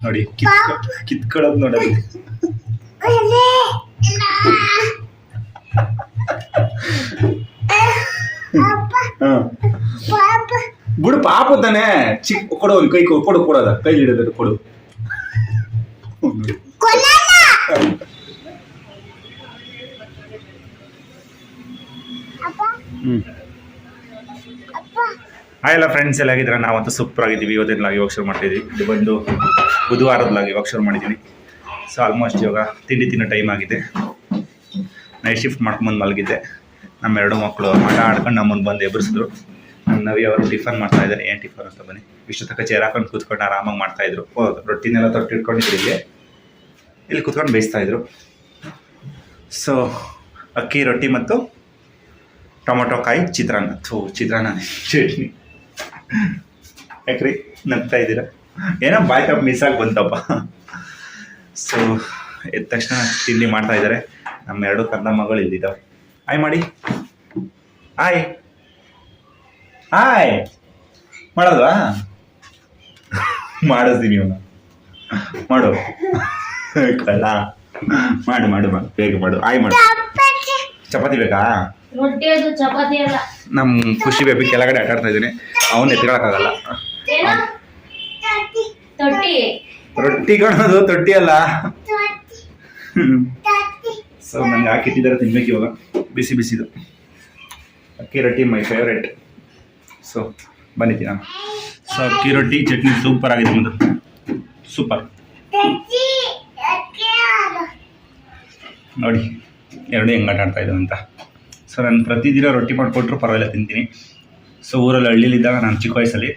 ನೋಡಿ ಕಿತ್ಕ ಕಿತ್ಕೊಳ್ಳೋದು ನೋಡೋದು. ಬಿಡು ಪಾಪ ತಾನೆ. ಚಿಕ್ಕ ಕೊಡು ಒಂದು ಕೈ ಕೊಡು ಕೊಡೋದ ಕೈ ಹಿಡಿದ್ರೆ ಕೊಡು. ಹ್ಮ್. ಹಾಯ್ ಎಲ್ಲ ಫ್ರೆಂಡ್ಸ್ ಎಲ್ಲ ಆಗಿದ್ರೆ ನಾವಂತೂ ಸೂಪರ್ ಆಗಿದ್ದೀವಿ. ಇವತ್ತಿನ ಯೋಗ ಶುರು ಮಾಡ್ತಿದ್ವಿ ಇದು ಬಂದು ಬುಧವಾರದ ಲಾಗ್ ಇವಾಗ ಶುರು ಮಾಡಿದ್ದೀನಿ. ಸೊ ಆಲ್ಮೋಸ್ಟ್ ಇವಾಗ ತಿಂಡಿ ತಿನ್ನೋ ಟೈಮ್ ಆಗಿದೆ. ನೈಟ್ ಶಿಫ್ಟ್ ಮಾಡ್ಕೊಂಡು ಮಲಗಿದ್ದೆ. ನಮ್ಮ ಎರಡು ಮಕ್ಕಳು ಆಟ ಆಡ್ಕೊಂಡು ನಮ್ಮನ್ನು ಬಂದು ಎಬ್ಬರಿಸಿದ್ರು ನಮ್ಮ ನವಿ ಅವರು ಟಿಫನ್ ಮಾಡ್ತಾ ಇದ್ದಾರೆ. ಏನು ಟಿಫನ್ ಅಂತ ಬನ್ನಿ. ಇಷ್ಟು ತಕ್ಕ ಚೇರ್ ಹಾಕೊಂಡು ಕೂತ್ಕೊಂಡು ಆರಾಮಾಗಿ ಮಾಡ್ತಾ ಇದ್ರು. ಓ ರೊಟ್ಟಿನೆಲ್ಲ ತೊಟ್ಟು ಇಟ್ಕೊಂಡಿದ್ರು ಇಲ್ಲಿ ಇಲ್ಲಿ ಕೂತ್ಕೊಂಡು ಬೇಯಿಸ್ತಾ ಇದ್ರು. ಸೊ ಅಕ್ಕಿ, ರೊಟ್ಟಿ ಮತ್ತು ಟೊಮೊಟೊ ಕಾಯಿ, ಚಿತ್ರಾನ್ನ. ಥೂ ಚಿತ್ರಾನ್ನ ಚಟ್ನಿ ಯಾಕ್ರಿ? ನಗ್ತಾ ಇದ್ದೀರಾ? ಏನೋ ಬಾಯ್ ಕಪ್ ಮಿಸ್ ಆಗಿ ಬಂತಪ್ಪ. ಸೊ ಎದ್ದ ತಕ್ಷಣ ತಿಂಡಿ ಮಾಡ್ತಾ ಇದ್ದಾರೆ. ನಮ್ಮ ಎರಡು ಕಂದ ಮಗಳು ಇದ್ದಿದ್ದಾವೆ ಆಯ್ ಮಾಡಿ ಆಯ್ ಆಯ್ ಮಾಡೋದ್ವಾ ಮಾಡಿಸ್ತೀನಿ ಇವನು. ಮಾಡು. ಕಳ್ಳ. ಮಾಡು ಮಾಡು ಮಾಡು. ಬೇಗ ಮಾಡು. ಆಯ್ ಮಾಡು. ಚಪಾತಿ. ಬೇಕಾ? ರೊಟ್ಟಿ ಅದು ಚಪಾತಿ ಅಲ್ಲ. ನಮ್ಮ ಖುಷಿ ಬೇಬಿ ಕೆಳಗಡೆ ಆಟಾಡ್ತಾ ಇದ್ದೀನಿ. ಅವನು ಎತ್ಕೊಳಕ್ಕಾಗಲ್ಲ. ಏನು? ತೊಟ್ಟಿ. ರೊಟ್ಟಿ ಕಾಣೋದು ತೊಟ್ಟಿ ಅಲ್ಲ. ಸೊ ನಂಗೆ ಹಾಕಿಟ್ಟಿದ್ದಾರೆ ತಿನ್ಬೇಕು ಇವಾಗ. ಬಿಸಿ ಬಿಸಿದು. ಅಕ್ಕಿ ರೊಟ್ಟಿ, ಮೈ ಫೇವ್ರೇಟ್ ಸೊ ಬಂದಿದ್ದೀನ ಸೊ ಅಕ್ಕಿ ರೊಟ್ಟಿ, ಚಟ್ನಿ ಸೂಪರ್ ಆಗಿದೆ ಒಂದು ಸೂಪರ್ ನೋಡಿ, ಎರಡು ಹೆಂಗೆ ಆಟ ಆಡ್ತಾ ಅಂತ. ಸೊ ನಾನು ಪ್ರತಿದಿನ ರೊಟ್ಟಿ ಮಾಡಿಕೊಟ್ರು ಪರವಾಗಿಲ್ಲ, ತಿಂತೀನಿ. ಸೊ ಊರಲ್ಲಿ ಹಳ್ಳಿಲಿದ್ದಾಗ ನಾನು ಚಿಕ್ಕ ವಯಸ್ಸಲ್ಲಿ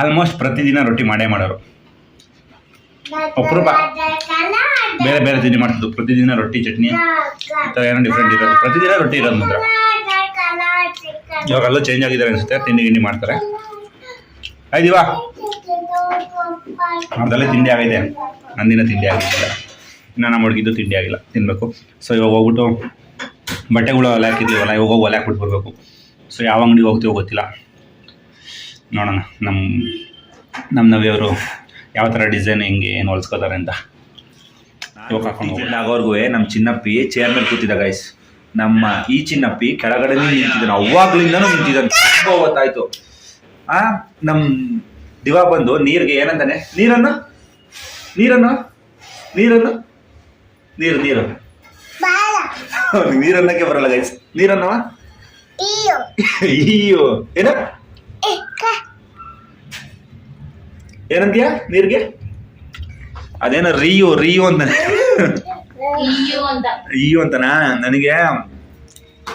ಆಲ್ಮೋಸ್ಟ್ ಪ್ರತಿದಿನ ರೊಟ್ಟಿ ಮಾಡೇ ಮಾಡೋರು. ಅಪರೂಪ ಬೇರೆ ಬೇರೆ ತಿಂಡಿ ಮಾಡ್ತಿದ್ದು. ಪ್ರತಿದಿನ ರೊಟ್ಟಿ ಚಟ್ನಿ ಈ ಥರ ಏನೋ ಡಿಫ್ರೆಂಟ್ ಇರೋದು. ಪ್ರತಿದಿನ ರೊಟ್ಟಿ ಇರೋದು ಮಾತ್ರ. ಇವಾಗೆಲ್ಲ ಚೇಂಜ್ ಆಗಿದ್ದಾರೆ ಅನಿಸುತ್ತೆ. ತಿಂಡಿ ಗಿಂಡಿ ಮಾಡ್ತಾರೆ. ಆಯ್ದಿವಾ ಅರ್ಧಲ್ಲೇ ತಿಂಡಿ ಆಗಿದೆ. ನಂದಿನ ತಿಂಡಿ ಆಗಿದೆ ಇನ್ನು ನಮ್ಮ ಹುಡುಗಿದ್ದು ತಿಂಡಿ ಆಗಿಲ್ಲ. ತಿನ್ನಬೇಕು ಸೊ ಇವಾಗ ಹೋಗ್ಬಿಟ್ಟು ಬಟ್ಟೆಗಳು ಒಲೆ ಹಾಕಿದ್ದೀವಲ್ಲ ಇವಾಗ ಹೋಗಿ ಒಲೆ ಹಾಕ್ಬಿಟ್ಟು ಬರಬೇಕು. ಸೊ ಯಾವ ಅಂಗಡಿಗೆ ಹೋಗ್ತೀವೋ ಗೊತ್ತಿಲ್ಲ. ನೋಡೋಣ. ನಮ್ಮ ನಮ್ಮ ನವಿಯವರು ಯಾವ ಥರ ಡಿಸೈನ್ ಹೆಂಗೆ ಏನು ಹೊಲ್ಸ್ಕೋತಾರೆ ಅಂತ. ಆಗೋರ್ಗು ನಮ್ಮ ಚಿನ್ನಪ್ಪಿ ಚೇರ್ ಮೇಲೆ ಕೂತಿದ್ದ ಗೈಸ್ ನಮ್ಮ ಈ ಚಿನ್ನಪ್ಪಿ ಕೆಳಗಡೆ ನಿಂತಿದ್ದಾನೆ. ಅವಾಗ್ಲಿಂದನೂ ನಿಂತಿದ್ದಾನೆ. ತುಂಬ ಹೊತ್ತಾಯ್ತು. ಆ ನಮ್ಮ ದಿವ ಬಂದು ನೀರಿಗೆ ಏನಂತಾನೆ? ನೀರನ್ನು? ನೀರನ್ನು? ನೀರನ್ನು? ನೀರು ನೀರು. ನೀರನ್ನಕ್ಕೆ ಬರಲ್ಲ ಗೈಸ್ ನೀರನ್ನವ? ಅಯ್ಯೋ ಏನ? ಏನಂತೀಯ ನೀರ್ಗೆ? ಅದೇನ ರಿಯೋ ರಿಯೋ ಅಂತ. ಅಯ್ಯೋ ಅಂತನಾ? ನನಗೆ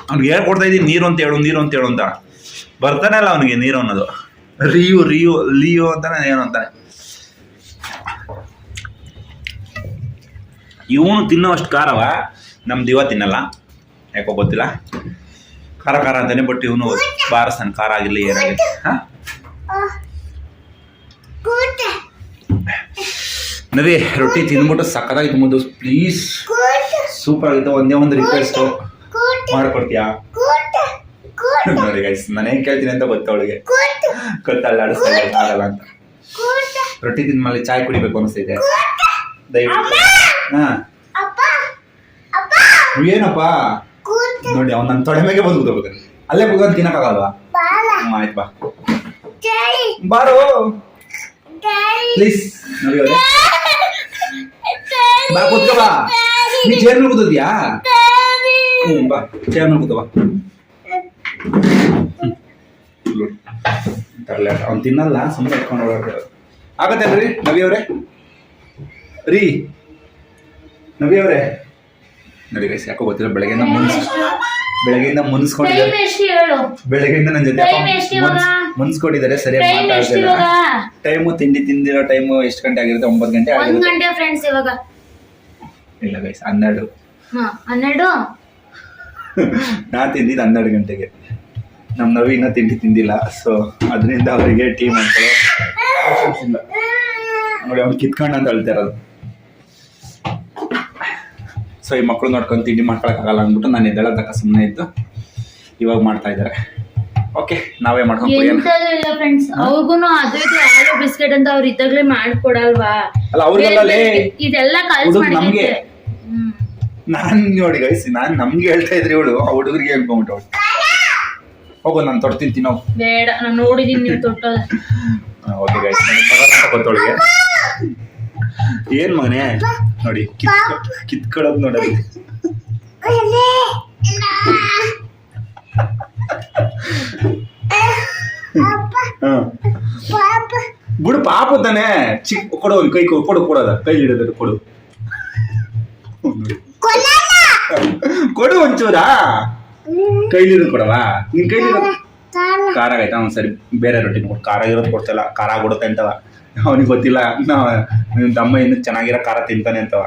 ಅವ್ನಿಗೆ ಹೇಳ್ಕೊಡ್ತಾ ಇದ್ದೀನಿ ನೀರು ಅಂತ ಹೇಳು ನೀರು ಅಂತ ಹೇಳು ಅಂತ. ಬರ್ತಾನೆ ಅಲ್ಲ ಅವನಿಗೆ ನೀರು ಅನ್ನೋದು. ರಿಯೋ ರಿಯೋ ಲಿಯೋ ಅಂತಾನೆ ಏನು ಅಂತಾನೆ. ಇವನು ತಿನ್ನೋ ಅಷ್ಟು ಖಾರವ? ನಮ್ದು ದಿವ ತಿನ್ನಲ್ಲ. ಯಾಕೋ ಗೊತ್ತಿಲ್ಲ. ಖಾರ ಖಾರ ಅಂತಾನೆ ಬಟ್ ಇವನು ಬಾರಸ್ತಾನೆ. ಖಾರ ಆಗಿರಲಿ ಏನಾಗಿಲ್ಲ ಹಾಂ? ನವಿ ರೊಟ್ಟಿ ತಿಂದ್ಬಿಟ್ಟು ಸಕ್ಕತ್ತಾಗಿತ್ತು ಮುಂದೆ ಪ್ಲೀಸ್ ಸೂಪರ್ ಆಗಿತ್ತು. ಒಂದೇ ಒಂದು ರಿಕ್ವೆಸ್ಟು ಮಾಡ್ಕೊಡ್ತೀಯಾ? ನೋಡಿ ಗೈಸ್ ನಾನು ಏನು ಕೇಳ್ತೀನಿ ಅಂತ ಗೊತ್ತ ಅವಳಿಗೆ? ಇದ್ದಾಳೆ, ಆಗಲ್ಲ ಅಂತ. ರೊಟ್ಟಿ ತಿಂದ್ಮೇಲೆ ಚಾಯ್ ಕುಡಿಬೇಕು ಅನಿಸ್ತೈತೆ. ದಯವಿಟ್ಟು. ಹಾಂ. ಏನಪ್ಪ? ನೋಡಿ ಅವ್ನು ನನ್ನ ತೊಡೆ ಮೇಲೆ ಬಂದು ಕೂತ್ಕೋಬೇಕು ಅಲ್ಲೇ ಕೂತ್ಕೊಂಡು ತಿನ್ನಕ್ಕಾಗಲ್ವಾ? ಆಯ್ತು ಬಾ. ಬಾರೋ. ಪ್ಲೀಸ್ ನೋಡಿ ಬಾ ಕೂತ್ಕ ಬಾ. ನೀ ಚೇರ್ ಮೇಲೆ ಕೂತಿದ್ಯಾ? ಹ್ಞೂ ಬಾ. ಚೇರ್ ಮೇಲೆ ಕೂತ ಬಾ. ಅವ್ನು ತಿನ್ನಲ್ಲ ಸುಮ್ಮನೆ ಇಟ್ಕೊಂಡು ಓಡಾಡ್ತಾರೆ ಆಗತ್ತೇನ್ರಿ ನವಿ ಅವರೇ? ರೀ ನವಿ ಅವರೇ? ನೋಡಿ ಗೈಸ್ ಯಾಕೋ ಗೊತ್ತಿಲ್ಲ ಬೆಳಗ್ಗೆಯಿಂದ ಮುನ್ಸ್ ಬೆಳಗ್ಗೆಯಿಂದ ಮುನ್ಸ್ಕೊಂಡಿದ್ದಾರೆ. ಬೆಳಗ್ಗೆಯಿಂದ ನನ್ನ ಜೊತೆ? ಮುನ್ಸ್ಕೊಂಡಿದ್ದಾರೆ ಸರಿಯಾಗಿ ಟೈಮ್ ಮಾತಾಡ್ತಿಲ್ಲ ಟೈಮು ತಿಂಡಿ ತಿಂದಿರೋ ಟೈಮು ಎಷ್ಟು ಗಂಟೆ ಆಗಿರುತ್ತೆ? ಒಂಬತ್ತು ಗಂಟೆ ಗಂಟೆ ಫ್ರೆಂಡ್ಸ್ ಇವಾಗ. ಇಲ್ಲ ಗೈಸ್ ಹನ್ನೆರಡು. ಹನ್ನೆರಡು? ನಾ ತಿಂದಿದ್ದು ಹನ್ನೆರಡು ಗಂಟೆಗೆ. ನಮ್ಮ ನವಿ ಇನ್ನೂ ತಿಂಡಿ ತಿಂದಿಲ್ಲ ಸೊ ಅದರಿಂದ ಅವರಿಗೆ options ಇಲ್ಲ. ನೋಡಿ ಅವ್ನು ಕಿತ್ಕೊಂಡು ಅಂತ ಹೇಳ್ತಾ ಇರೋದು. ಸೊ ಈ ಮಕ್ಕಳು ನೋಡ್ಕೊಂಡು ತಿಂಡಿ ಮಾಡ್ಕೊಳಕ್ಕಾಗಲ್ಲ ಅಂದ್ಬಿಟ್ಟು ನಾನು ಎದ್ದೇಳೋದಕ್ಕ ಸುಮ್ಮನೆ ಇದ್ದು ಇವಾಗ ಮಾಡ್ತಾ ಇದ್ದಾರೆ. ಓಕೆ ನಾವೇ ಮಾಡ್ಕೊಂಡು ಕುಡಿಯೋಣ. ಎಂತದು ಫ್ರೆಂಡ್ಸ್ ಅವ್ರಿಗೂನು ಅದು ಇದು ಹಾಲು ಬಿಸ್ಕೆಟ್ ಅಂತ ಅವ್ರು ಇದ್ದಾಗ್ಲೇ ಮಾಡ್ಕೊಡಲ್ವಾ? ಅಲ್ಲ ಅವ್ರಿಗೆಲ್ಲ ಲೇ ಇದೆಲ್ಲ ಕಲ್ಸ್ ಹುಡುಗ ನಮ್ಗೆ. ನಾನ್ ನೋಡಿ ಗೈಸ್ ನಾನ್ ನಮ್ಗೆ ಹೇಳ್ತಾ ಇದ್ರಿ ಇವಳು ಆ ಹುಡುಗರಿಗೆ ಹೇಳ್ಕೊಂಬಿಟ್ಟು ಅವಳು ಹೋಗೋ ನಾನು ತೊಡ್ತೀನಿ ತಿನ್ನೋ. ಬೇಡ ನಾನು ನೋಡಿದೀನಿ ನೀವು ತೊಟ್ಟೋದ ಓಕೆ ಗೈಸ್ ಬರಲ್ಲ ಅಂತ ಗೊತ್ತವಳಿಗೆ ಏನ್ ಮಗನೇ? ನೋಡಿ ಕಿತ್ ಕಿತ್ಕೊಳ್ಳೋದು ನೋಡೋದು. ಬಿಡು, ಪಾಪ ತಾನೆ. ಚಿಕ್ಕ, ಕೊಡು ಒಂದು ಕೈ ಕೊಡು ಕೊಡೋದ ಕೈ ಹಿಡಿದ್ರೆ ಕೊಡು. ಕೊಡು ಒಂಚೂರಾ. ಕೈಲಿರೋದು ಕೊಡವಾ? ನಿನ್ ಕೈಲಿ ಖಾರ ಆಯ್ತಾ? ಅವ್ನು ಸರಿ ಬೇರೆ ರೊಟ್ಟಿ ಕೊಡು ಖಾರ ಇರೋದು ಕೊಡ್ತಲ್ಲ. ಖಾರ ಕೊಡುತ್ತೆ ಅಂತವ. ಅವನಿಗೆ ಗೊತ್ತಿಲ್ಲ. ತಮ್ಮ ಇನ್ನು ಚೆನ್ನಾಗಿರೋ ಖಾರ ತಿಂತಾನೆ ಅಂತವ.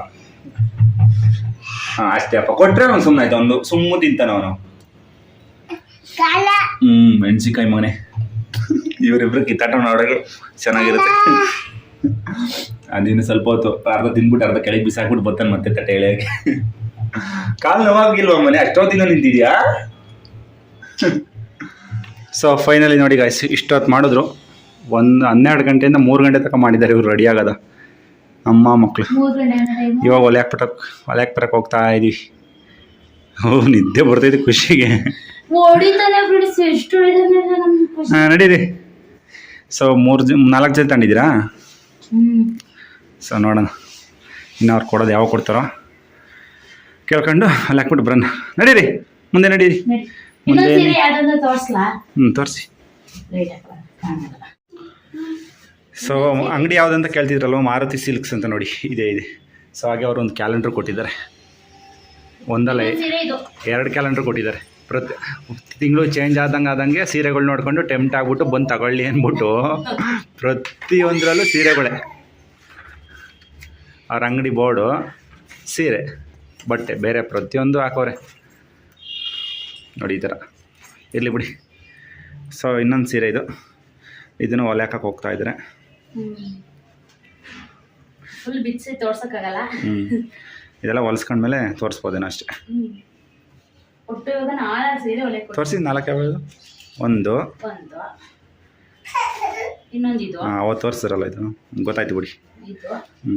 ಹಾ, ಅಷ್ಟೇ ಅಪ್ಪ. ಕೊಟ್ರೆ ಅವ್ನು ಸುಮ್ಮನೆ ಆಯ್ತು? ಒಂದು ಸುಮ್ಮ ತಿಂತಾನೆ ಅವನು. ಹ್ಮ್ ಮೆಣಸಿನ್ಕಾಯಿ ಮನೆ ಇವರಿಬ್ರು ಕಿತ್ತಾಟ ನೋಡೋಕೆ ಚೆನ್ನಾಗಿರುತ್ತೆ. ಅದಿನ್ನು ಸ್ವಲ್ಪ ಹೊತ್ತು ಅರ್ಧ ತಿನ್ಬಿಟ್ಟು ಅರ್ಧ ಕೆಳಗೆ ಬಿಸಾಕ್ಬಿಟ್ಟು ಬರ್ತಾನೆ ಮತ್ತೆ ತಟ್ಟೆ ಎಳೆಯಕ್ಕೆ. ಕಾಲು ನೋವಾಗಿಲ್ವ ಮನೆ? ಅಷ್ಟೊತ್ತಿನ ನಿಂತಿದ್ಯಾ? ಸೊ ಫೈನಲಿ ನೋಡಿ ಗಾಯ್ಸ್ ಇಷ್ಟೊತ್ತು ಮಾಡಿದ್ರು. ಒಂದು ಹನ್ನೆರಡು ಗಂಟೆಯಿಂದ ಮೂರು ಗಂಟೆ ತನಕ ಮಾಡಿದ್ದಾರೆ ಇವ್ರು ರೆಡಿ ಆಗದ. ಅಮ್ಮ ಮಕ್ಕಳು ಮೂರ್ ಗಂಟೆ ಟೈಮ್ ಇವಾಗ ಒಲೆ ಹಾಕ್ಬಿಟ್ಟು ಒಲೆ ಹಾಕ್ಬಿಟ್ಟಕ್ಕೆ ಹೋಗ್ತಾ ಇದೀವಿ. ಓ ನಿದ್ದೆ ಬರ್ತೈತೆ ಖುಷಿಗೆ. ಹಾಂ ನಡೀರಿ. ಸೊ ಮೂರು ಜನ ನಾಲ್ಕು ಜನ ತಗೊಂಡಿದ್ದೀರಾ? ಸೊ ನೋಡೋಣ. ಇನ್ನು ಅವ್ರು ಕೊಡೋದು ಯಾವಾಗ ಕೊಡ್ತಾರೋ. ಕೇಳ್ಕೊಂಡು ಅಲ್ಲಿ ಹಾಕ್ಬಿಟ್ಟು ಬರೋಣ. ನಡೀರಿ. ಮುಂದೆ ನಡೀರಿ. ನಡಿ. ಮುಂದೆ ಹ್ಞೂ ತೋರಿಸಿ. ಸೊ ಅಂಗಡಿ ಯಾವುದಂತ ಕೇಳ್ತಿದ್ರಲ್ವ ಮಾರುತಿ ಸಿಲ್ಕ್ಸ್ ಅಂತ ನೋಡಿ. ಇದೆ ಇದೆ. ಸೊ ಹಾಗೆ ಅವರು ಒಂದು ಕ್ಯಾಲೆಂಡರ್ ಕೊಟ್ಟಿದ್ದಾರೆ. ಒಂದಲ್ಲ ಎರಡು ಕ್ಯಾಲೆಂಡರ್ ಕೊಟ್ಟಿದ್ದಾರೆ. ಪ್ರತಿ ತಿಂಗಳು ಚೇಂಜ್ ಆದಂಗೆ ಆದಂಗೆ ಸೀರೆಗಳು ನೋಡಿಕೊಂಡು ಟೆಂಪ್ಟ್ ಆಗ್ಬಿಟ್ಟು ಬಂದು ತಗೊಳ್ಳಿ ಅಂದ್ಬಿಟ್ಟು ಪ್ರತಿಯೊಂದರಲ್ಲೂ ಸೀರೆಗಳೇ. ಅವ್ರ ಅಂಗಡಿ ಬೋರ್ಡು ಸೀರೆ ಬಟ್ಟೆ ಬೇರೆ ಪ್ರತಿಯೊಂದು ಹಾಕೋರೆ ನೋಡಿ ಈ ಥರ. ಇರಲಿ ಬಿಡಿ. ಸೊ ಇನ್ನೊಂದು ಸೀರೆ ಇದು. ಇದನ್ನು ಒಲೆ ಹಾಕಕ್ಕೆ ಹೋಗ್ತಾ ಇದ್ದಾರೆ. ಇದೆಲ್ಲ ಹೊಲ್ಸ್ಕೊಂಡ್ಮೇಲೆ ತೋರಿಸ್ಬೋದೇನೋ ಅಷ್ಟೇ. ನಾಲ್ಕು ತೋರಿಸಿ ನಾಲ್ಕು ಯಾವ್ದು ಒಂದು. ಹಾಂ ಅವತ್ತು ತೋರಿಸ್ತಾರಲ್ಲ ಇದು. ಗೊತ್ತಾಯ್ತು ಬಿಡಿ. ಹ್ಞೂ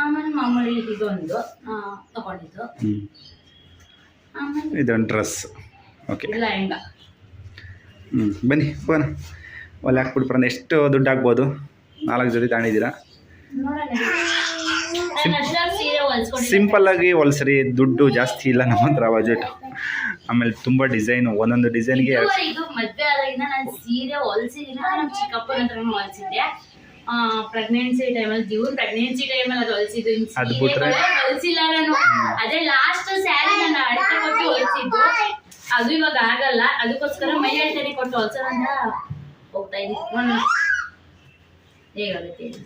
ಆಮೇಲೆ ಮಾಮೂಲಿ ಇದೊಂದು. ತಗೊಂಡಿದ್ದು. ಹ್ಞೂ ಇದೊಂದು ಡ್ರೆಸ್. ಓಕೆ. ಹ್ಞೂ ಬನ್ನಿ ಫೋನ್ ಒಲೆ ಹಾಕ್ಬಿಟ್ಟು ಬರೋಣ. ಎಷ್ಟು ದುಡ್ಡು ಆಗ್ಬೋದು? ನಾಲ್ಕು ಜೊತೆ ತಗೊಂಡಿದ್ದೀರಾ? ನೋಡೋಣ ಆಗಿ ಹೊಲ್ಸ್ರಿ ದುಡ್ಡು ಜಾಸ್ತಿ ಇಲ್ಲ ನಮ್ಮ ಹತ್ರ ಬಜೆಟ್ ಆಮೇಲೆ ತುಂಬಾ ಡಿಸೈನ್ ಒಂದೊಂದು ಡಿಸೈನ್ಗೆ ಇದು ಮದ್ವೆ ಆದಾಗಿಂದ ನಾನು ಸೀರೆ ಹೊಲ್ಸಿದಿನ ನಮ್ಮ ಚಿಕ್ಕಪ್ಪನ ಹತ್ರ ಹೊಲ್ಸಿದ್ದೆ. ಪ್ರೆಗ್ನೆನ್ಸಿ ಟೈಮಲ್ಲಿ ಜೀವನ್ ಪ್ರೆಗ್ನೆನ್ಸಿ ಟೈಮಲ್ಲಿ ಅದು ಹೊಲ್ಸಿದ್ದು. ಅದ್ ಬಿಟ್ರೆ? ಹೊಲ್ಸಿಲ್ಲ ನಾನು. ಅದೇ ಲಾಸ್ಟ್ ಸ್ಯಾರಿ ನಾನು ಅಳತೆ ಕೊಟ್ಟು ಹೊಲ್ಸಿದ್ದು. ಅದು ಇವಾಗ ಆಗಲ್ಲ ಅದಕ್ಕೋಸ್ಕರ ಮೈ ಅಳತೆನೆ ಕೊಟ್ಟು ಹೊಲ್ಸೋಣ ಅಂತ ಹೋಗ್ತಾ ಇದ್ದೀನಿ ಹೇಗಾಗುತ್ತೆ ಅಂತ.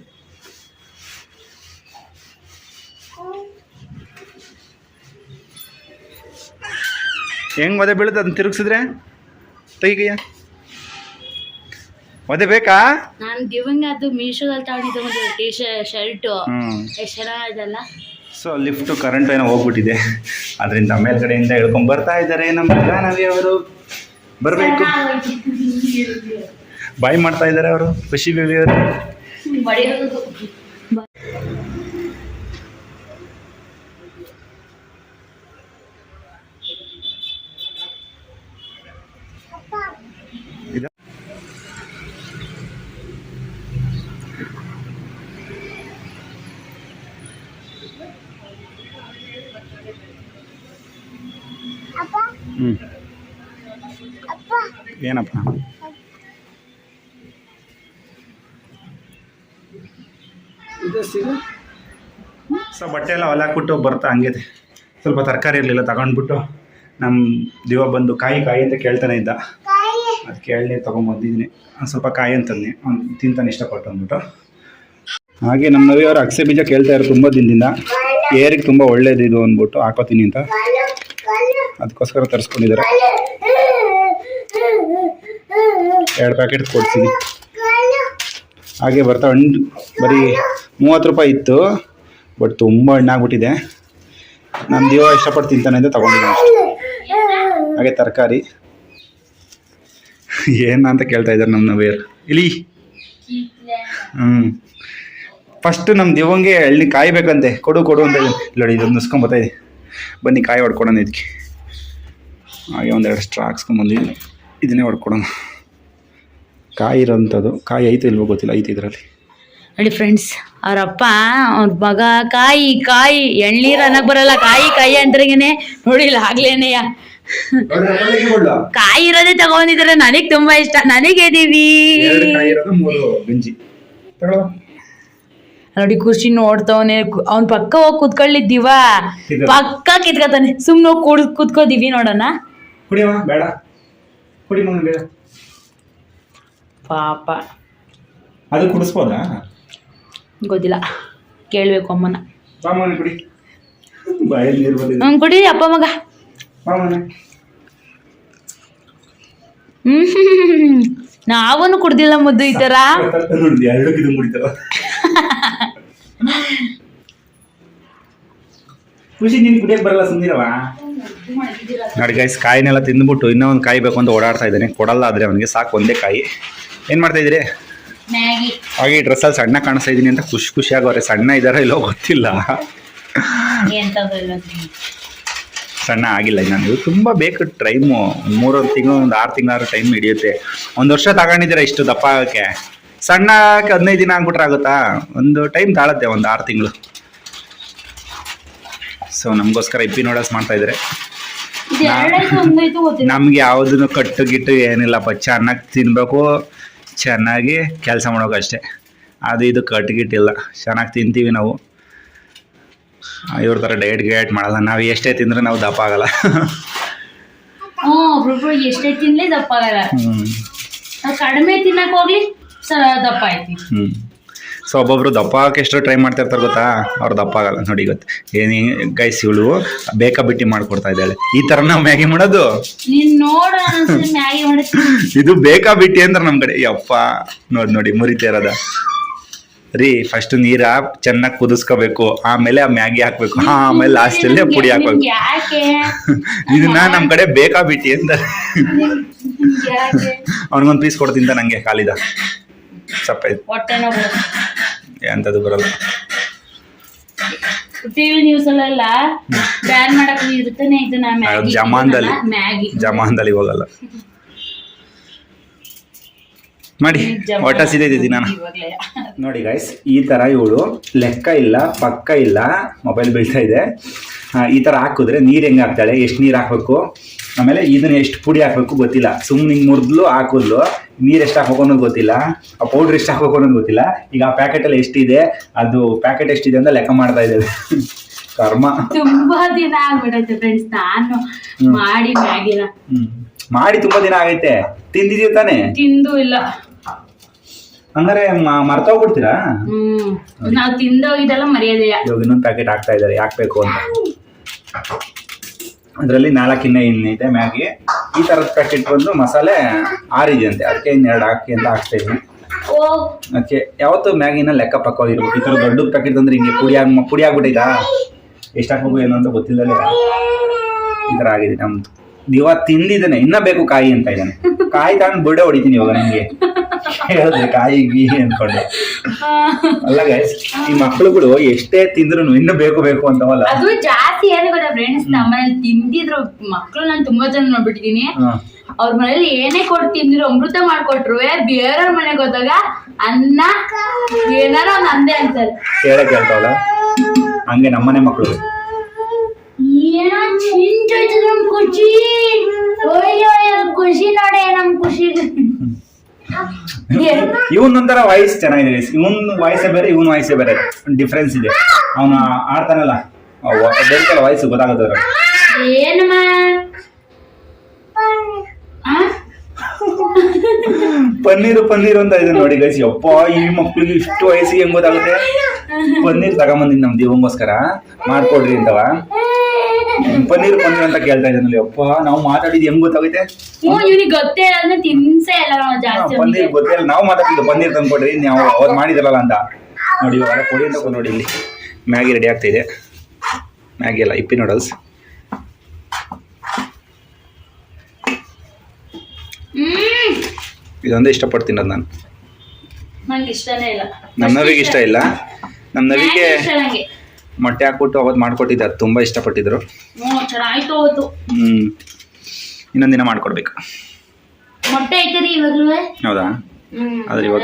ಹೆಂಗೆ ಒದೆ ಬೀಳುತ್ತೆ ಅದನ್ನ ತಿರುಗಿಸಿದ್ರೆ? ತೈಗಯ್ಯ ಒದೆ ಬೇಕಾ? ನಾನು ದಿವಂಗ ಅದು ಮೀಶೋದಲ್ಲಿ ತಗೊಂಡಿದ್ದೆ ಒಂದು ಟಿ ಶರ್ಟು ಎಷ್ಟು ಚೆನ್ನಾಗಿದೆಲ್ಲ ಸೊ ಲಿಫ್ಟು ಕರೆಂಟ್ ಏನೋ ಹೋಗ್ಬಿಟ್ಟಿದೆ. ಅದರಿಂದ ಮೇಲ್ಗಡೆಯಿಂದ ಹೇಳ್ಕೊಂಡು ಬರ್ತಾ ಇದ್ದಾರೆ ನಮ್ಮ ಜಾಹ್ನವಿ ಅವರು. ಬರಬೇಕು. ಬಾಯ್ ಮಾಡ್ತಾ ಇದ್ದಾರೆ ಅವರು. ಖುಷಿ ಬೇಬಿ ಅವರು ಬಡಿಯೋದು ಇದು ಹ್ಞೂ ಏನಪ್ಪ? ಸೊ ಬಟ್ಟೆ ಎಲ್ಲ ಹೊಲಾಕ್ಬಿಟ್ಟು ಬರ್ತಾ ಹಂಗಿದೆ ಸ್ವಲ್ಪ ತರಕಾರಿ ಇರಲಿಲ್ಲ ತಗೊಂಡ್ಬಿಟ್ಟು ನಮ್ಮ ದಿವ ಬಂದು ಕಾಯಿ ಕಾಯಿ ಅಂತ ಕೇಳ್ತಾನೆ ಇದ್ದ. ಅದು ಕೇಳಿ ತೊಗೊಂಬಂದಿದ್ದೀನಿ ಒಂದು ಸ್ವಲ್ಪ ಕಾಯಿ ಅಂತಂದು ಅವ್ನು ತಿಂತಾನೆ ಇಷ್ಟಪಟ್ಟು ಅಂದ್ಬಿಟ್ಟು. ಹಾಗೆ ನಮ್ಮ ನವಿಯವರು ಅಗಸೆ ಬೀಜ ಕೇಳ್ತಾ ಇರೋ ತುಂಬ ದಿನದಿಂದ. ಏರಿಗೆ ತುಂಬ ಒಳ್ಳೇದು ಇದು ಅಂದ್ಬಿಟ್ಟು ಹಾಕೋತೀನಿ ಅಂತ. ಅದಕ್ಕೋಸ್ಕರ ತರಿಸ್ಕೊಂಡಿದ್ದಾರೆ. ಎರಡು ಪ್ಯಾಕೆಟ್ ಕೊಡ್ತೀವಿ ಹಾಗೆ ಬರ್ತಾ ಹಣ್ಣು ಬರೀ ಮೂವತ್ತು ರೂಪಾಯಿ ಇತ್ತು. ಬಟ್ ತುಂಬ ಹಣ್ಣಾಗ್ಬಿಟ್ಟಿದೆ. ನಮ್ಮ ದೇವ ಇಷ್ಟಪಟ್ಟು ತಿಂತಾನೆ ಅಂತ ಹಾಗೆ ತರಕಾರಿ. ಏನು ಅಂತ ಕೇಳ್ತಾ ಇದ್ದಾರೆ ನಮ್ಮ ನವೇರ್ ಇಲ್ಲಿ ಹ್ಞೂ ಫಸ್ಟ್ ನಮ್ಮ ದೇವಂಗೆ ಎಳ್ಳಿ ಕಾಯ್ಬೇಕಂತೆ. ಕೊಡು ಕೊಡು ಅಂತ ನೋಡಿ ಇದೊಂದು ನುಸ್ಕೊಂಬತ್ತಾ ಇದೆ. ಬನ್ನಿ, ಕಾಯಿ ಹೊಡ್ಕೊಳೋಣ ಇದಕ್ಕೆ. ಹಾಗೆ ಒಂದೆರಡು ಸ್ಟ್ರಾಕ್ಸ್ ಹಾಕ್ಸ್ಕೊಂಬಂದಿದ್ದೀನಿ ಇದನ್ನೇ ಹೊಡ್ಕೊಡೋಣ. ಕಾಯಿ ಇರೋಂಥದ್ದು. ಕಾಯಿ ಐತೆ ಇಲ್ವೋ ಗೊತ್ತಿಲ್ಲ ಐತೆ ಇದರಲ್ಲಿ. ನೋಡಿ ಫ್ರೆಂಡ್ಸ್ ಅವರಪ್ಪ ಅವ್ರ ಮಗ ಕಾಯಿ ಕಾಯಿ ಎಳ್ನೀರು ಅನ್ನಕ್ಕೆ ಬರಲ್ಲ. ಕಾಯಿ ಕಾಯಿ ಅಂದ್ರಗೇನೆ ನೋಡಿಲ್ಲ ಆಗ್ಲೇನೆಯ ಕಾಯಿ ಇರೋದೇ ತಗೊಂಡಿದ್ರೆ ನನಗ್ ತುಂಬಾ ಇಷ್ಟ. ನನಗೆ ಇದೀವಿ ಎರಡು ಕಾಯಿ ಇರೋದು ಮೂರು ಗಂಜಿ. ತಗೊಳ್ಳೋ ನೋಡಿ ಖುಷಿ ನೋಡ್ತವನೆ. ಅವ್ನ್ ಪಕ್ಕ ಹೋಗಿ ಕುತ್ಕೊಳ್ಳಿದ್ದೀವ. ಪಕ್ಕ ಕಿತ್ಕೊತಾನೆ. ಸುಮ್ಮನೆ ಹೋಗಿ ಕುಡ್ ಕುತ್ಕೋದಿವಿ ನೋಡೋಣ. ಕುಡಿಯಮ್ಮ ಬೇಡ. ಕುಡಿ ಮಗನ ಬೇಡ ಪಾಪ. ಅದು ಕುಡಿಸ್ಬೋದಾ? ಗೊತ್ತಿಲ್ಲ. ಕೇಳಬೇಕು ಅಮ್ಮನ. ಬಾ ಮಗನ ಕುಡಿ. ಬಾಯಲ್ಲಿ ನೀರು ಬಂದಿದೆ. ಹ್ಮ್ ಕುಡಿ ಅಪ್ಪ ಮಗ. ಬಾ ಮಗನ ಹ್ಮ್ ನಾವೂನು ಕುಡ್ದಿಲ್ಲ ಮುದ್ದು ಈ ತರ ನೋಡಿ ಎರಡು ಇದು ಮುಡಿತಾವ. ಖುಷಿ ನೀನು ಕುಡಿಯಕ್ಕೆ ಬರಲ್ಲ ಸುಂದಿರವ ನೋಡಿ ಗೈಸ್ ಕಾಯಿನೆಲ್ಲ ತಿಂದ್ಬಿಟ್ಟು ಇನ್ನೂ ಒಂದು ಕಾಯಿ ಬೇಕು ಅಂತ ಓಡಾಡ್ತಾ ಇದ್ದಾನೆ. ಕೊಡಲ್ಲ ಆದರೆ ಅವನಿಗೆ ಸಾಕು ಒಂದೇ ಕಾಯಿ. ಏನು ಮಾಡ್ತಾ ಇದ್ದೀರಿ? ಹಾಗೆ ಈ ಡ್ರೆಸ್ಸಲ್ಲಿ ಸಣ್ಣ ಕಾಣಿಸ್ತಾ ಇದ್ದೀನಿ ಅಂತ ಖುಷಿ ಖುಷಿಯಾಗವ್ರೆ ಸಣ್ಣ ಇದ್ದಾರೋ ಇಲ್ಲೋ ಗೊತ್ತಿಲ್ಲ. ಸಣ್ಣ ಆಗಿಲ್ಲ ಇನ್ನು. ಇದು ತುಂಬ ಬೇಕು ಟೈಮು ಮೂರೊಂದು ತಿಂಗಳು ಒಂದು ಆರು ತಿಂಗಳಾರು ಟೈಮ್ ಹಿಡಿಯುತ್ತೆ. ಒಂದು ವರ್ಷ ತಗೊಂಡಿದ್ದೀರಾ ಇಷ್ಟು ದಪ್ಪ ಆಗೋಕ್ಕೆ ಸಣ್ಣ ಆಗಕ್ಕೆ ಹದಿನೈದು ದಿನ ಆಗ್ಬಿಟ್ರೆ ಆಗುತ್ತಾ? ಒಂದು ಟೈಮ್ ತಾಳತ್ತೆ ಒಂದು ಆರು ತಿಂಗಳು. ಸೊ ನಮಗೋಸ್ಕರ ಇಪ್ಪಿ ನೋಡಸ್ ಮಾಡ್ತಾ ಇದ್ದಾರೆ ಇದು ಎರಡಾಯ್ತು ಒಂದಾಯ್ತು ಗೊತ್ತಿಲ್ಲ ನಮ್ಗೆ ಯಾವುದನ್ನು ಕಟ್ಟು ಗಿಟ್ಟು ಏನಿಲ್ಲಪ್ಪ ಚೆನ್ನಾಗಿ ತಿನ್ಬೇಕು ಚೆನ್ನಾಗಿ ಕೆಲಸ ಮಾಡೋಕಷ್ಟೇ ಅದು ಇದು ಕಟ್ಟು ಗಿಟ್ಟಿಲ್ಲ ಚೆನ್ನಾಗಿ ತಿಂತೀವಿ ನಾವು. ಇವ್ರ ಥರ ಡಯಟ್ ಗಿಯಟ್ ಮಾಡಲ್ಲ ನಾವು ಎಷ್ಟೇ ತಿಂದ್ರೆ ನಾವು ದಪ್ಪ ಆಗಲ್ಲ. ಎಷ್ಟೇ ತಿನ್ಲಿ ದಪ್ಪ ಆಗಲ್ಲ. ಕಡಿಮೆ ತಿನ್ನಕ್ ಹೋಗ್ಲಿ ದಪ್ಪ ಆಯ್ತಿ ಸೊ ಒಬ್ಬೊಬ್ರು ದಪ್ಪ ಹಾಕಿ ಎಷ್ಟು ಟ್ರೈ ಮಾಡ್ತಾ ಇರ್ತಾರೆ ಗೊತ್ತಾ? ಅವ್ರು ದಪ್ಪ ಆಗಲ್ಲ ನೋಡಿ ಗೊತ್ತು. ಏನಿ ಗೈಸ್ ಇವಳು ಬೇಕಾ ಬಿಟ್ಟಿ ಮಾಡ್ಕೊಡ್ತಾ ಇದ್ದಾಳೆ. ಈ ಥರ ನಾವು ಮ್ಯಾಗಿ ಮಾಡೋದು ಇದು ಬೇಕಾ ಬಿಟ್ಟಿ ಅಂದ್ರೆ ನಮ್ಮ ಕಡೆ. ಯಪ್ಪ ನೋಡಿ ನೋಡಿ ಮುರಿತಾ ಇರೋದ ರೀ ಫಸ್ಟ್ ನೀರ ಚೆನ್ನಾಗಿ ಕುದಿಸ್ಕೋಬೇಕು. ಆಮೇಲೆ ಆ ಮ್ಯಾಗಿ ಹಾಕ್ಬೇಕು. ಆಮೇಲೆ ಲಾಸ್ಟಲ್ಲಿ ಪುಡಿ ಹಾಕ್ಬೇಕು. ಇದನ್ನ ನಮ್ಮ ಕಡೆ ಬೇಕಾ ಬಿಟ್ಟಿ ಅಂತಾರೆ ಅವನಿಗೊಂದು ಪೀಸ್ ಕೊಡ್ತೀನಿ ನಂಗೆ ಕಾಲಿದ. ಸಪ್ಪ ಎಂಥದ್ದು ಬರಲ್ಲ. ಟಿವಿ ನ್ಯೂಸ್ ಅಲ್ಲೆಲ್ಲ ಬ್ಯಾನ್ ಮಾಡಕ್ ಇರ್ತಾನೆ ಇದನ್ನ ಅದು ಮ್ಯಾಗಿ ಜಮಾನ್ದಲ್ಲಿ ಮ್ಯಾಗಿ ಜಮಾನ್ದಲ್ಲಿ ಹೋಗಲ್ಲ. ಮಾಡಿ ಹೊಟ್ಟ ಸಿದೈತಿ ನಾನು ಇವಾಗ್ಲೇ. ನೋಡಿ ಗೈಸ್ ಈ ಥರ ಇವಳು ಲೆಕ್ಕ ಇಲ್ಲ ಪಕ್ಕ ಇಲ್ಲ ಮೊಬೈಲ್ ಬೀಳ್ತಾ ಇದೆ. ಈ ತರ ಹಾಕಿದ್ರೆ ನೀರು ಹೆಂಗೆ ಹಾಕ್ತಾಳೆ ಎಷ್ಟು ನೀರು ಹಾಕಬೇಕು? ಆಮೇಲೆ ಇದನ್ನ ಎಷ್ಟು ಪುಡಿ ಹಾಕಬೇಕು ಗೊತ್ತಿಲ್ಲ. ಸುಮ್ಮನೆ ಹಿಂಗೆ ಮುರಿದ್ಲು ಹಾಕಿದ್ಲು. ನೀರು ಎಷ್ಟು ಹಾಕ್ಬೇಕು ಅನ್ನೋದು ಗೊತ್ತಿಲ್ಲ ಆ ಪೌಡ್ರ್ ಎಷ್ಟು ಹಾಕ್ಬೇಕು ಅನ್ನೋದು ಗೊತ್ತಿಲ್ಲ. ಈಗ ಆ ಪ್ಯಾಕೆಟಲ್ಲಿ ಎಷ್ಟಿದೆ ಅದು ಪ್ಯಾಕೆಟ್ ಎಷ್ಟಿದೆ ಅಂತ ಲೆಕ್ಕ ಮಾಡ್ತಾ ಇದ್ದೇವೆ. ಕರ್ಮ. ತುಂಬಾ ದಿನ ಆಗ್ಬಿಡತ್ತೆ ಫ್ರೆಂಡ್ಸ್ ನಾನು ಮಾಡಿ ಮ್ಯಾಗಿನ. ಮಾಡಿ ತುಂಬಾ ದಿನ ಆಗೈತೆ. ತಿಂದಿದ್ದೀವಿ ತಾನೆ? ತಿಂದು ಇಲ್ಲ. ಹಂಗಾರೆ ಮರ್ತೋಗ್ಬಿಡ್ತೀರಾ ನಾವು ತಿಂದೋಗಿದ್ದೆಲ್ಲ ಮರ್ಯಾದೆಯ ಇವಾಗ ಇನ್ನೊಂದು ಪ್ಯಾಕೆಟ್ ಹಾಕ್ತಾ ಇದ್ದಾರೆ ಹಾಕ್ಬೇಕು ಅಂತ. ಅದರಲ್ಲಿ ನಾಲ್ಕಿನ್ನ ಇನ್ನೇ ಇನ್ನೈತೆ ಮ್ಯಾಗಿ. ಈ ಥರದ ಪ್ಯಾಕೆಟ್ ಬಂದು ಮಸಾಲೆ ಆರಿದೆ ಅಂತೆ. ಅದಕ್ಕೆ ಇನ್ನೆರಡು ಹಾಕಿ ಅಂತ ಹಾಕ್ತಾ ಇದ್ದೀನಿ. ಓ. ಅದಕ್ಕೆ ಯಾವತ್ತು ಮ್ಯಾಗಿನ ಲೆಕ್ಕ ಪಕ್ಕ ಇರ್ಬೇಕು. ಈ ಥರ ದೊಡ್ಡ ಪ್ಯಾಕೆಟ್ ಅಂದ್ರೆ ಹಿಂಗೆ ಪುಡಿ ಆಗಿ ಪುಡಿ ಆಗ್ಬಿಟ್ಟಿದ? ಎಷ್ಟು ಹಾಕ್ಬೇಕು ಏನು ಅಂತ ಗೊತ್ತಿಲ್ಲ ಈ ಥರ ಆಗಿದೆ ನಮ್ದು. ದಿವ ತಿಂದಿದ್ದಾನೆ ಇನ್ನ ಬೇಕು ಕಾಯಿ ಅಂತ ಇದ್ದಾನೆ. ಕಾಯಿ ತಗೊಂಡು ಬುಡ ಹೊಡಿತೀನಿ ಇವಾಗ ನನಗೆ ಹೇಳಿದ್ರೆ ಕಾಯಿ ಗೀ ಅನ್ಕೊಂಡು. ಅಲ್ಲ ಗೈಸ್ ಈ ಮಕ್ಳುಗಳು ಎಷ್ಟೇ ತಿಂದ್ರು ಇನ್ನು ಬೇಕು ಬೇಕು ಅಂತವಲ್ಲ. ಅದು ಜಾಸ್ತಿ ಏನು ಗೊತ್ತಾ ಫ್ರೆಂಡ್ಸ್ ನಮ್ಮನೇಲಿ ತಿಂದಿದ್ರು ಮಕ್ಳು ನಾನು ತುಂಬಾ ಜನ ನೋಡ್ಬಿಟ್ಟಿದೀನಿ. ಅವ್ರ ಮನೇಲಿ ಏನೇ ಕೊಟ್ಟು ತಿಂದ್ರು ಅಮೃತ ಮಾಡ್ಕೊಟ್ರು ಬೇರೆಯವ್ರ ಮನೆಗೆ ಹೋದಾಗ ಅನ್ನ ಏನಾರ ಒಂದ್ ಅಂದೆ ಅಂತಾರೆ. ಕೇಳ ಹೇಳ್ತಾವಲ್ಲ? ಹಂಗೆ ನಮ್ಮನೆ ಮಕ್ಕಳು ಏನೋ ಚಿಂಚೋಯ್ತು ನಮ್ ಖುಷಿ. ಅಯ್ಯೋ ನಮ್ ಖುಷಿ ನೋಡಿ ನಮ್ ಖುಷಿ. ಇವನ್ ಒಂಥರ ವಾಯ್ಸ್ ಚೆನ್ನಾಗಿದೆ. ಇವನ್ ವಾಯ್ಸೇ ಬೇರೆ ಇವನ್ ವಾಯ್ಸೇ ಬೇರೆ. ಡಿಫ್ರೆನ್ಸ್ ಇದೆ. ಅವನು ಆಡ್ತಾನಲ್ಲ. ಬೇರೆ ವಾಯ್ಸ್ ಗೊತ್ತಾಗುತ್ತೆ. ಏನಮ್ಮ? ಪನ್ನೀರು ಪನ್ನೀರು ಅಂತ ಇದೆ ನೋಡಿ ಗೈಸ್ ಯಪ್ಪ ಈ ಮಕ್ಳಿಗೆ ಇಷ್ಟು ವಯಸ್ಸಿಗೆ ಹೆಂಗ್ ಗೊತ್ತಾಗುತ್ತೆ? ಪನ್ನೀರ್ ತಗೊಂಬಂದಿನಿ ನಮ್ ದೇವಂಗೋಸ್ಕರ ಮಾಡ್ಕೊಡ್ರಿ ಅಂತವ. ಪನ್ನೀರ್ ಪನ್ನೀರ್ ಅಂತ ಕೇಳ್ತಾ ಇದ್ದಾನಲ್ಲಿ ಅಪ್ಪ ನಾವು ಮಾತಾಡಿದ್ ಹೆಂಗ್ ಗೊತ್ತಾಗುತ್ತೆ? ಹ್ಞೂ ಇವ್ನಿಗೆ ಗೊತ್ತೇ ಇಲ್ಲ ಅಂದ್ರೆ ತಿನ್ಸೇ ಇಲ್ಲ ನಾವು ಜಾಸ್ತಿ. ಪನ್ನೀರ್ ಗೊತ್ತಿಲ್ಲ ನಾವು ಮಾತಾಡಿದ್ದು ಪನ್ನೀರ್ ತಂದ್ಕೊಡ್ರಿ. ನಾವು ಅವ್ರು ಮಾಡಿದ್ರಲ್ಲ ಅಂತ. ನೋಡಿ ಕೊಡಿ ಅಂತ ನೋಡಿ ಇಲ್ಲಿ. ಮ್ಯಾಗಿ ರೆಡಿ ಆಗ್ತಾ ಇದೆ. ಮ್ಯಾಗಿ ಅಲ್ಲ ಇಪ್ಪಿ ನೂಡಲ್ಸ್ ಇದೊಂದೇ ಇಷ್ಟಪಟ್ಟು ತಿನ್ನೋದು ನಾನು. ನನಗೆ ಇಷ್ಟನೇ ಇಲ್ಲ. ನಮ್ಮ ನವಿಗೆ ಇಷ್ಟ ಇಲ್ಲ. ನಮ್ಮ ಮೊಟ್ಟೆ ಹಾಕ್ಬಿಟ್ಟು ಅವತ್ತು ಮಾಡ್ಕೊಟ್ಟಿದ್ದೆ ಅದು ತುಂಬ ಇಷ್ಟಪಟ್ಟಿದ್ರು. ಹ್ಞೂ ಚೆನ್ನಾಯ್ತು ಅವತ್ತು. ಹ್ಞೂ ಇನ್ನೊಂದು ದಿನ ಮಾಡ್ಕೊಡ್ಬೇಕು. ಮೊಟ್ಟೆ ಐತರಿ ಇವಾಗ್ಲೂ. ಹೌದಾ? ಆದ್ರೆ ಇವಾಗ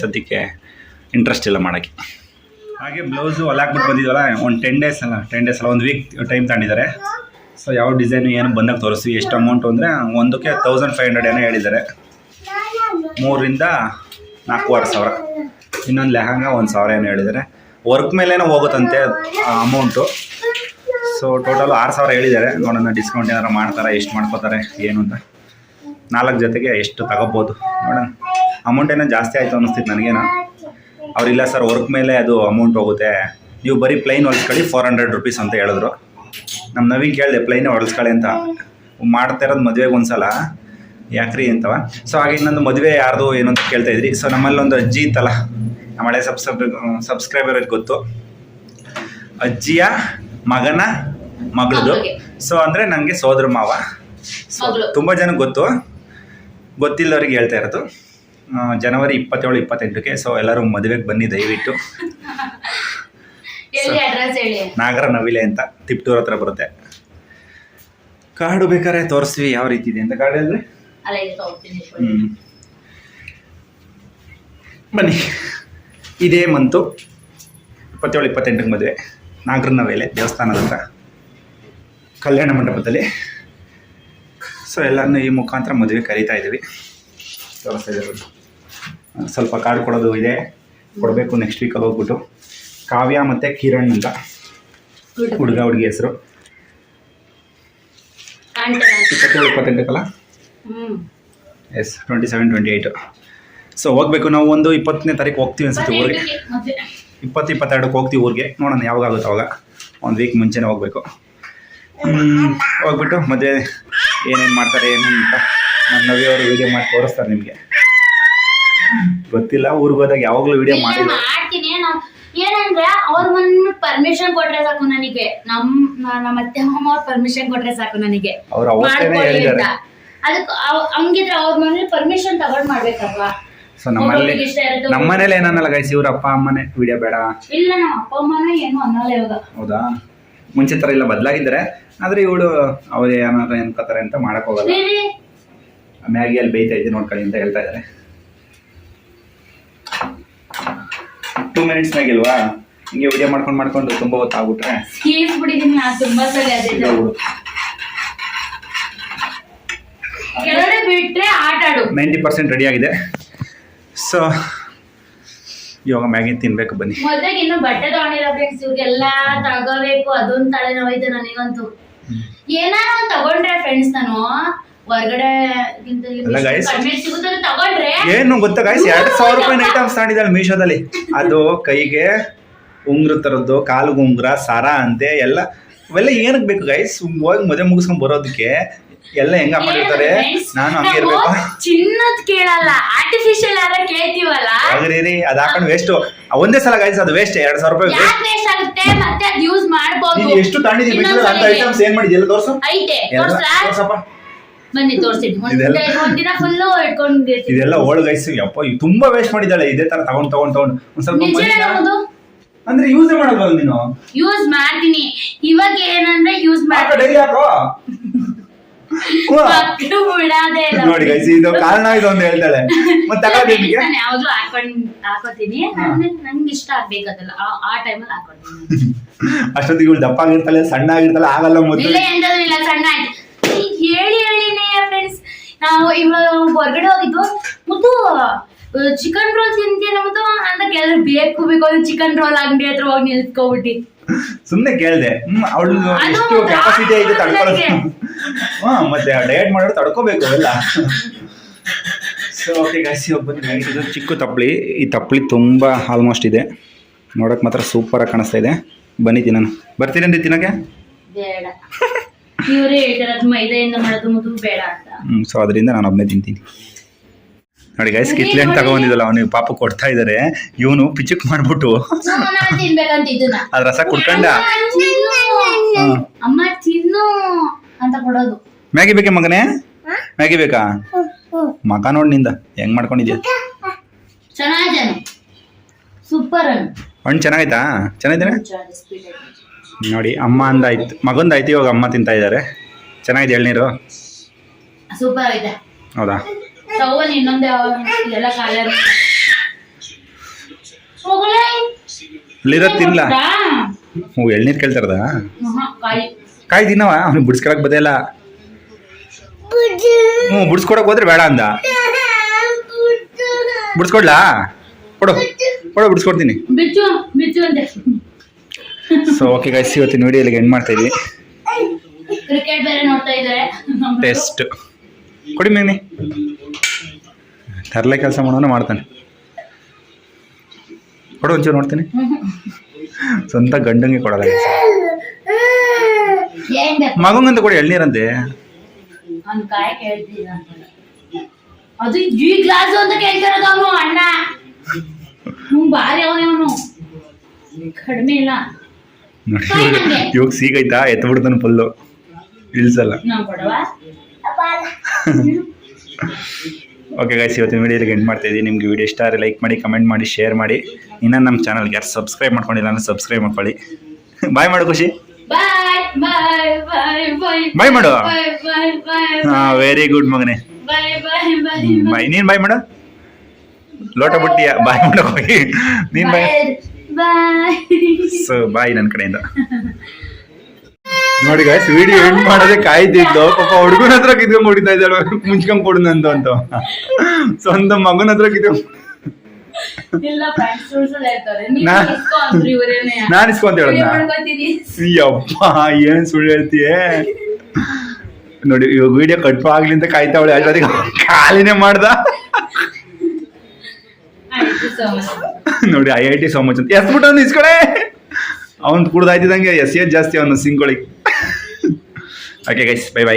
ಸದ್ಯಕ್ಕೆ ಇಂಟ್ರೆಸ್ಟ್ ಇಲ್ಲ ಮಾಡೋಕ್ಕೆ. ಹಾಗೆ ಬ್ಲೌಸು ಹಾಕ್ಬಿಟ್ಟು ಬಂದಿದ್ವಲ್ಲ ಒಂದು ಟೆನ್ ಡೇಸ್ ಅಲ್ಲ ಟೆನ್ ಡೇಸ್ ಅಲ್ಲ ಒಂದು ವೀಕ್ ಟೈಮ್ ತಗೊಂಡಿದ್ದಾರೆ. ಸೊ ಯಾವ ಡಿಸೈನು ಏನು ಬಂದಾಗ ತೋರಿಸಿ ಎಷ್ಟು ಅಮೌಂಟು ಅಂದರೆ ಒಂದಕ್ಕೆ ತೌಸಂಡ್ ಫೈವ್ ಹಂಡ್ರೆಡ್ ಏನೋ ಹೇಳಿದ್ದಾರೆ. ಮೂರರಿಂದ ನಾಲ್ಕೂವರೆ ಸಾವಿರ. ಇನ್ನೊಂದು ಲೆಹಂಗ ಒಂದು ಸಾವಿರ ಏನೋ ಹೇಳಿದ್ದಾರೆ. ವರ್ಕ್ ಮೇಲೇನೋ ಹೋಗುತ್ತಂತೆ ಅಮೌಂಟು ಸೊ ಟೋಟಲ್ ಆರು ಸಾವಿರ ಹೇಳಿದ್ದಾರೆ. ನೋಡೋಣ ಡಿಸ್ಕೌಂಟ್ ಏನಾರು ಮಾಡ್ತಾರೆ, ಎಷ್ಟು ಮಾಡ್ಕೋತಾರೆ, ಏನು ಅಂತ. ನಾಲ್ಕು ಜೊತೆಗೆ ಎಷ್ಟು ತಗೋಬೋದು, ನೋಡೋಣ. ಅಮೌಂಟ್ ಏನೋ ಜಾಸ್ತಿ ಆಯಿತು ಅನ್ನಿಸ್ತಿತ್ತು ನನಗೇನೋ. ಅವರಿಲ್ಲ ಸರ್ ವರ್ಕ್ ಮೇಲೆ ಅದು ಅಮೌಂಟ್ ಹೋಗುತ್ತೆ. ನೀವು ಬರೀ ಪ್ಲೈನ್ ಹೊಲ್ಸ್ಕೊಳ್ಳಿ ಫೋರ್ ಹಂಡ್ರೆಡ್ ರುಪೀಸ್ ಅಂತ ಹೇಳಿದ್ರು. ನಮ್ಮ ನವೀನ್ ಕೇಳಿದೆ ಪ್ಲೈನೇ ಹೊಲ್ಸ್ಕೊಳ್ಳಿ ಅಂತ. ಮಾಡ್ತಾ ಇರೋದು ಮದುವೆಗೆ ಒಂದ್ಸಲ. ಯಾಕ್ರಿ ಅಂತವ? ಸೊ ಹಾಗೆ ಇನ್ನೊಂದು ಮದುವೆ ಯಾರ್ದು, ಏನು ಅಂತ ಕೇಳ್ತಾ ಇದ್ರಿ. ಸೊ ನಮ್ಮಲ್ಲಿ ಒಂದು ಅಜ್ಜಿ ಇತ್ತಲ್ಲ ನಮ್ಮ ಹಳೆ ಸಬ್ಸ್ಕ್ರೈಬ್ ಸಬ್ಸ್ಕ್ರೈಬರ್ ಗೊತ್ತು. ಅಜ್ಜಿಯ ಮಗನ ಮಗಳದು. ಸೊ ಅಂದರೆ ನನಗೆ ಸೋದರ ಮಾವ. ಸೊ. ತುಂಬ ಜನಕ್ಕೆ ಗೊತ್ತು. ಗೊತ್ತಿಲ್ಲವ್ರಿಗೆ ಹೇಳ್ತಾ ಇರೋದು. ಜನವರಿ ಇಪ್ಪತ್ತೇಳು ಇಪ್ಪತ್ತೆಂಟಕ್ಕೆ. ಸೊ ಎಲ್ಲರೂ ಮದುವೆಗೆ ಬನ್ನಿ ದಯವಿಟ್ಟು. ನಾಗರ ನವಿಲೆ ಅಂತ ತಿಪ್ಟೂರ್ ಹತ್ರ ಬರುತ್ತೆ. ಕಾಡು ಬೇಕಾದ್ರೆ ತೋರಿಸ್ತೀವಿ ಯಾವ ರೀತಿ ಇದೆ ಅಂತ. ಕಾಡು ಅಂದ್ರೆ ಹ್ಞೂ ಬನ್ನಿ. ಇದೇ ಮಂತು ಇಪ್ಪತ್ತೇಳು ಇಪ್ಪತ್ತೆಂಟಕ್ಕೆ ಮದುವೆ. ನಾಗರನ ವೇಲೆ ದೇವಸ್ಥಾನದ ಹತ್ರ. ಕಲ್ಯಾಣ ಮಂಟಪದಲ್ಲಿ. ಸೊ ಎಲ್ಲರನ್ನು ಈ ಮುಖಾಂತರ ಮದುವೆ ಕರೀತಾ ಇದ್ದೀವಿ. ಸ್ವಲ್ಪ ಕಾರ್ಡ್ ಕೊಡೋದು ಇದೆ. ಕೊಡಬೇಕು ನೆಕ್ಸ್ಟ್ ವೀಕಲ್ಲಿ ಹೋಗ್ಬಿಟ್ಟು. ಕಾವ್ಯ ಮತ್ತು ಕಿರಣ್ ಅಂತ. ಹುಡುಗ. ಹುಡುಗಿ ಹೆಸರು. ಇಪ್ಪತ್ತೇಳು ಇಪ್ಪತ್ತೆಂಟಕ್ಕಲ್ಲ? Yes twenty seven twenty eight so ಹೋಗ್ಬೇಕು ನಾವು ಒಂದು ಇಪ್ಪತ್ತನೇ ತಾರೀಕು ಹೋಗ್ತೀವಿ ಅನ್ಸುತ್ತೆ ಊರಿಗೆ. ಇಪ್ಪತ್ತು ಇಪ್ಪತ್ತೆರಡಕ್ಕೆ ಹೋಗ್ತೀವಿ ಊರಿಗೆ. ನೋಡೋಣ ಯಾವಾಗ ಆಗುತ್ತೆ ಅವಾಗ. ಒಂದು ವೀಕ್ ಮುಂಚೆನೇ ಹೋಗ್ಬೇಕು. ಹೋಗ್ಬಿಟ್ಟು ಮದುವೆ ಏನೇನು ಮಾಡ್ತಾರೆ ಏನೇನು ಅಂತ ನಮ್ಮ ನವಿಯವರು ವೀಡಿಯೋ ಮಾಡಿ ತೋರಿಸ್ತಾರೆ ನಿಮಗೆ. ಗೊತ್ತಿಲ್ಲ ಊರಿಗೆ ಹೋದಾಗ ಯಾವಾಗಲೂ ವೀಡಿಯೋ ನಾವ್ ಏನಂದ್ರೆ ಅವ್ರ ಒಂದು ಪರ್ಮಿಷನ್ ಕೊಟ್ರೆ ಸಾಕು ನನಗೆ. ನಮ್ ನಮ್ಮ ಅತ್ತೆ ಮಾಮ ಅವ್ರ ಪರ್ಮಿಷನ್ ಕೊಟ್ರೆ ಸಾಕು ನನಗೆ. ಅದಕ್ಕೆ ಹಂಗಿದ್ರೆ ಅವ್ರ ಮನೇಲಿ ಪರ್ಮಿಷನ್ ತಗೊಂಡ್ ಮಾಡ್ಬೇಕಲ್ವಾ? ಸೊ ನಮ್ಮಲ್ಲಿ ಒಬ್ಬೊಬ್ರಿಗೆ ಇಷ್ಟ ಇರುತ್ತೆ, ನಮ್ಮ ಮನೇಲಿ ಏನನ್ನಲ್ಲ ಗೈಸ್ ಇವ್ರ ಅಪ್ಪ ಅಮ್ಮನೇ ವಿಡಿಯೋ ಬೇಡ. ಇಲ್ಲ ನಮ್ಮ ಅಪ್ಪ ಅಮ್ಮನ ಏನು ಅನ್ನಲ್ಲ ಇವಾಗ. ಹೌದಾ? ಮುಂಚೆ ತರ ಇಲ್ಲ ಬದಲಾಗಿದ್ದಾರೆ ಆದ್ರೆ ಇವಳು ಅವ್ರು ಏನಾದ್ರು ಅನ್ಕೋತಾರೆ ಅಂತ ಮಾಡಕ್ ಹೋಗಲ್ಲ. ರೀ, ಅಲ್ಲಿ ಮ್ಯಾಗಿಯಲ್ಲಿ ಬೇಯ್ತಾ ಇದ್ದೀನಿ ನೋಡ್ಕೊಳ್ಳಿ ಅಂತ ಹೇಳ್ತಾ ಇದ್ದಾರೆ ಟೂ ಮಿನಿಟ್ಸ್ ಮ್ಯಾಗಿಲ್ವಾ ಹಿಂಗೆ ವಿಡಿಯೋ ಮಾಡ್ಕೊಂಡು ಮಾಡ್ಕೊಂಡು ತುಂಬಾ ಹೊತ್ತು ಆಗ್ಬಿಟ್ರೆ ನಾನು ತುಂಬಾ ಸರಿ ಅದೇ ಬಿಟ್ರೆ ಆಟ ಆಡು. ನೈಂಟಿ ಪರ್ಸೆಂಟ್ ರೆಡಿ ಆಗಿದೆ. ಸೊ ಇವಾಗ ಮ್ಯಾಗಿನ ತಿನ್ಬೇಕು ಬನ್ನಿ. ಇನ್ನು ಬಟ್ಟೆ ತಗೊಂಡಿಲ್ಲ ಫ್ರೆಂಡ್ಸ್ ಇವ್ರಿಗೆಲ್ಲ ತಗೋಬೇಕು ಅದೊಂದು ತಲೆನೋವೈತೆ ನನಗಂತೂ. ಏನಾರು ಒಂದ್ ತಗೊಂಡ್ರೆ ಫ್ರೆಂಡ್ಸ್ ನಾನು ಹೊರಗಡೆ ತಗೊಂಡ್ರೆ ಏನು ಗೊತ್ತಾ ಗಾಯ್ಸ್ ಎರಡು ಸಾವಿರ ರೂಪಾಯಿ ಐಟಮ್ಸ್ ತಗೊಂಡಿದ್ದಾಳೆ ಮೀಶೋದಲ್ಲಿ ಅದು ಕೈಗೆ ಉಂಗ್ರ ತರದ್ದು ಕಾಲಿಗೆ ಉಂಗ್ರ ಸರ ಅಂತೆ ಎಲ್ಲ. ಇವೆಲ್ಲ ಏನಕ್ಕೆ ಬೇಕು ಗೈಸ್ ಹೋಗಿ ಮದುವೆ ಮುಗಿಸ್ಕೊಂಡ್ ಬರೋದಕ್ಕೆ ಎಲ್ಲ ಹೆಂಗ ಮಾಡಿರ್ತಾರೆ ನಾನು ಹಂಗೆ ಇರ್ಬೇಕು? ಚಿನ್ನದ ಕೇಳಲ್ಲ ಆರ್ಟಿಫಿಷಿಯಲ್ ಆದ್ರೆ ಕೇಳ್ತೀವಲ್ಲ? ಹಾಗ್ರಿ ಅದ್ ಹಾಕೊಂಡು ವೇಸ್ಟ್ ಒಂದೇ ಸಲ ಗೈಸ್ ಅದು ವೇಸ್ಟ್ ಎರಡ್ ಸಾವಿರ ರೂಪಾಯಿ ವೇಸ್ಟ್ ವೇಸ್ಟ್ ಆಗುತ್ತೆ? ಮತ್ತೆ ಅದ್ ಯೂಸ್ ಮಾಡ್ಬೋದು. ನೀನು ಎಷ್ಟು ತಗೊಂಡಿದ್ದೀವಿ ಬಿಟ್ಟು ಅಂತ ಐಟಮ್ಸ್ ಏನ್ ಮಾಡಿದ್ಯಲ್ಲ ತೋರ್ಸು. ಐತೆ. ತೋರ್ಸ್ಲಾ? ತೋರ್ಸಪ್ಪ. ಬನ್ನಿ ಒಂದ್ ಒಂದಿನ ಫುಲ್ಲು ಇಟ್ಕೊಂಡಿರ್ತೀನಿ. ಇದೆಲ್ಲ ಓಲ್ಡ್ ಗೈಸ್ ಯಪ್ಪ ತುಂಬಾ ವೇಸ್ಟ್ ಮಾಡಿದ್ದಾಳೆ. ಇದೆ ತರ ತಗೊಂಡ್ ತಗೊಂಡ್ ತಗೊಂಡ್. ಒಂದ್ ಸ್ವಲ್ಪ ಅಂದ್ರೆ ಯೂಸ್ ಮಾಡಲ್ವಲ್ಲ ನೀನು? ಯೂಸ್ ಮಾಡ್ತೀನಿ. ಇವಾಗ ಏನಂದ್ರೆ ಯೂಸ್ ಮಾಡಿ ನೋಡಿ ಗೈಸ್ ಇದು ಕಾರಣ ಇದು ಅಂತ ಹೇಳ್ತಾಳೆ. ಮತ್ತೆ ಯಾವ್ದು ನಾನು ಯಾವಾಗ್ಲೂ ಹಾಕೊಂಡ್ ಹಾಕೋತೀನಿ. ನನ್ಗೆ- ನಂಗೆ ಇಷ್ಟ ಆಗ್ಬೇಕು ಅದೆಲ್ಲ ಆ- ಟೈಮಲ್ಲಿ ಹಾಕೋತೀನಿ ಅಷ್ಟೊತ್ತಿಗೆ ಇವಳು ದಪ್ಪ ಆಗಿರ್ತಾಳೆ ಸಣ್ಣ ಆಗಿರ್ತಾಳೆ ಆಗಲ್ಲ ಮೊದಲು. ಇಲ್ಲ ಇಲ್ಲ ಸಣ್ಣ ಆಯ್ತು. ಹೇಳಿ ಹೇಳಿನೇ ಫ್ರೆಂಡ್ಸ್ ನಾವು ಇವಾಗ ಹೊರಗಡೆ ಹೋಗಿದ್ವು ಮುದ್ದು ಚಿಕನ್ ರೋಲ್ ತಿಂತೀಯ ಮುದ್ದು? ಅಂತ ಕೆಲವ್ರು ಬೇಕು ಬೇಕು ಚಿಕನ್ ರೋಲ್ ಅಂಗಡಿ ಹತ್ರ ಹೋಗಿ ನಿಲ್ತ್ಕೊಬಿಟ್ಟಿ. ಸುಮ್ನೆ ಕೇಳ್ದೆ. ಹ್ಮ್ ಅವಳು ಎಷ್ಟು ಕೆಪಾಸಿಟಿ ಐತೆ ತಡ್ಕೊಳ್ಳೋದು. ಹಾ ಮತ್ತೆ ಡಯಟ್ ಮಾಡೋರು ತಡ್ಕೋಬೇಕು ಎಲ್ಲ. ಸೊ ಓಕೆ ಗಾಸಿ ಒಬ್ಬ ಇದು ಚಿಕ್ಕ ತಪ್ಪಲಿ ಈ ತಪ್ಪಲಿ ತುಂಬ ಆಲ್ಮೋಸ್ಟ್ ಇದೆ. ನೋಡಕ್ ಮಾತ್ರ ಸೂಪರ್ ಆಗಿ ಕಾಣಿಸ್ತಾ ಇದೆ. ಬನ್ನಿ ತಿನ್ನೋಣ. ಬರ್ತೀರೇನ್ರಿ ತಿನ್ನಕ್ಕೆ ಬೇಡ. ಇವರೇ ಹೇಳ್ತಾರದು ಮೈದೆಯಿಂದ ಮಾಡೋದು ಮುದ್ದು ಬೇಡ ಅಂತ. ಹ್ಮ್ ಸೊ ಅದರಿಂದ ನಾನು ಒಬ್ಬನೇ ತಿಂತೀನಿ. ನೋಡಿ ಗೈಸ್ ಕಿತ್ಲೆ ಅಂತ ತಗೊಂಡಿದ್ದಲ್ಲ ಅವನಿಗೆ ಪಾಪ ಕೊಡ್ತಾ ಇದ್ದಾರೆ ಇವನು ಪಿಚಕ್ ಮಾಡ್ಬಿಟ್ಟು ಅದ್ ರಸ ಕುಡ್ಕಂಡ. ಅಂತ ಕೊಡೋದು. ಮ್ಯಾಗಿ ಬೇಕಾ ಮಗನೇ? ಮ್ಯಾಗಿ ಬೇಕಾ? ಮಗ ನೋಡಿ ನಿಂದ ಹೆಂಗ್ ಮಾಡ್ಕೊಂಡಿದ್ಯಾ? ಸೂಪರ್ ಹಣ್ಣು ಚೆನ್ನಾಗೈತಾ? ಚೆನ್ನಾಗಿದ್ದಾನೆ? ನೋಡಿ ಅಮ್ಮ ಅಂದಾಯ್ತು. ಮಗಂದಾಯ್ತು ಇವಾಗ ಅಮ್ಮ ತಿಂತಾ ಇದಾರೆ. ಚೆನ್ನಾಗಿದೆ ಎಳ್ನೀರು? ಸೂಪರ್ ಹೌದಾ? ತಗೊಂಡು ಇನ್ನೊಂದು ಎಲ್ಲ ಕಾಲ ಮಗಳೇ ಇಲ್ಲಿರೋ ತಿನ್ಲ. ಹ್ಞೂ ಎಳ್ನೀರು ಕೇಳ್ತಾರದ? ಕಾಯಿ. ತಿನ್ನವ? ಅವ್ನಿಗೆ ಬಿಡಿಸ್ಕೊಳಕ್ ಬದಲ್ಲ ಹ್ಞೂ ಬಿಡಿಸ್ಕೊಡಕ್ ಹೋದ್ರೆ ಬೇಡ ಅಂದ. ಬಿಡಿಸ್ಕೊಡ್ಲಾ? ಕೊಡು. ಕೊಡು ಬಿಡಿಸ್ಕೊಡ್ತೀನಿ. ಸೊ ಓಕೆ ಗೈಸ್ ಇವತ್ತಿನ ವಿಡಿಯೋ ಇಲ್ಲಿಗೆ ಎಂಡ್ ಮಾಡ್ತಾ ಇದ್ವಿ. ಟೆಸ್ಟ್ ಕೊಡಿ ಮೇನಿ ತರಲೆ ಕೆಲಸ ಮಾಡೋನು ಮಾಡ್ತಾನೆ. ಕೊಡು ಒಂಚೂರು ನೋಡ್ತೀನಿ. ಸ್ವಂತ ಗಂಡಂಗೆ ಕೊಡಲ್ಲ guys. ಏನ್ ಬೇಕು ಮಗಂಗಂತ ಕೊಡಿ ಎಳ್ನೀರಂತೆ. ಅದು ಈ ಗ್ಲಾಸ್ ಅಂತ ಕೇಳ್ತಿರೋದು ಅವನು ಅಣ್ಣ. ಹ್ಮ್ ಬಾರಿ ಅವನೇ ಅವನು. ಕಡಿಮೆ ಇಲ್ಲ. ನೋಡಿ ಕಾಯಿ ನಂಗೆ. ಇವಾಗ ಸೀಗೈತಾ? ಎತ್ತು ಬಿಡ್ತಾನೆ ಫುಲ್ಲು ಇಳಿಸಲ್ಲ ಓಕೆ ಗೈಸ್ ಇವತ್ತಿನ ವಿಡಿಯೋಗೆ ಎಂಡ್ ಮಾಡ್ತಾ ಇದ್ದೀನಿ. ನಿಮಗೆ ವೀಡಿಯೋ ಇಷ್ಟ ಆದರೆ ಲೈಕ್ ಮಾಡಿ ಕಮೆಂಟ್ ಮಾಡಿ ಶೇರ್ ಮಾಡಿ. ಇನ್ನೂ ನಮ್ಮ ಚಾನಲ್ಗೆ ಯಾರು ಸಬ್ಸ್ಕ್ರೈಬ್ ಮಾಡ್ಕೊಂಡಿಲ್ಲ ಅಂದ್ರೆ ಸಬ್ಸ್ಕ್ರೈಬ್ ಮಾಡ್ಕೊಳ್ಳಿ. ಬಾಯ್ ಮಾಡು ಖುಷಿ. ಬಾಯ್ ಮಾಡು. ಹಾಂ ವೆರಿ ಗುಡ್ ಮಗನೇ. ಬಾಯ್ ನೀನು ಬಾಯ್ ಮಾಡು. ಲೋಟ ಬುಟ್ಟಿಯ ಬಾಯ್ ಮಾಡೋ. ಹೋಗಿ ನೀನು ಬಾಯ್ ಸೊ ಬಾಯ್ ನನ್ನ ಕಡೆಯಿಂದ. ನೋಡಿ ಗಾಯ್ಸ್ ವಿಡಿಯೋ ಎಂಡ್ ಮಾಡೋದೇ ಕಾಯ್ತಿದ್ದು ಪಾಪ ಹುಡುಗನ ಹತ್ರ ಕಿತ್ಕೊಂಡ್ ಹೊಡಿತಾ ಇದ್ದಾಳು ಮುಂಚ್ಕೊಂಡ್ ಕೊಡು ನಂದು ಅಂತ. ಸ್ವಂತ ಮಗನ ಹತ್ರ ಕಿತ್ಕೊಂಡ್ ನೀನು ಅಂದ್ರು ಇಸ್ಕೊಂತ ಯಪ್ಪ ಏನ್ ಸುಳ್ಳು ಹೇಳ್ತೀಯೇ? ನೋಡಿ ಇವಾಗ ವಿಡಿಯೋ ಕಟ್ ಆಗ್ಲಿ ಅಂತ ಕಾಯ್ತಾವಳೆ ಅಷ್ಟೊತ್ತಿಗೆ ಖಾಲಿನೇ ಮಾಡ್ದ. ನೋಡಿ I I ate so much ಅಂತ. ಎಸ್ಬಿಟ್ಟು ಅವ್ನು ಇಸ್ಕೊಳೆ ಅವ್ನು ಕುಡ್ದಾಯ್ತಿದಂಗೆ ಎಸ್ ಎಸ್ ಜಾಸ್ತಿ ಅವನು ಸಿಂಗೊಳಿ ಓಕೆ ಗೈಸ್ ಬೈ ಬೈ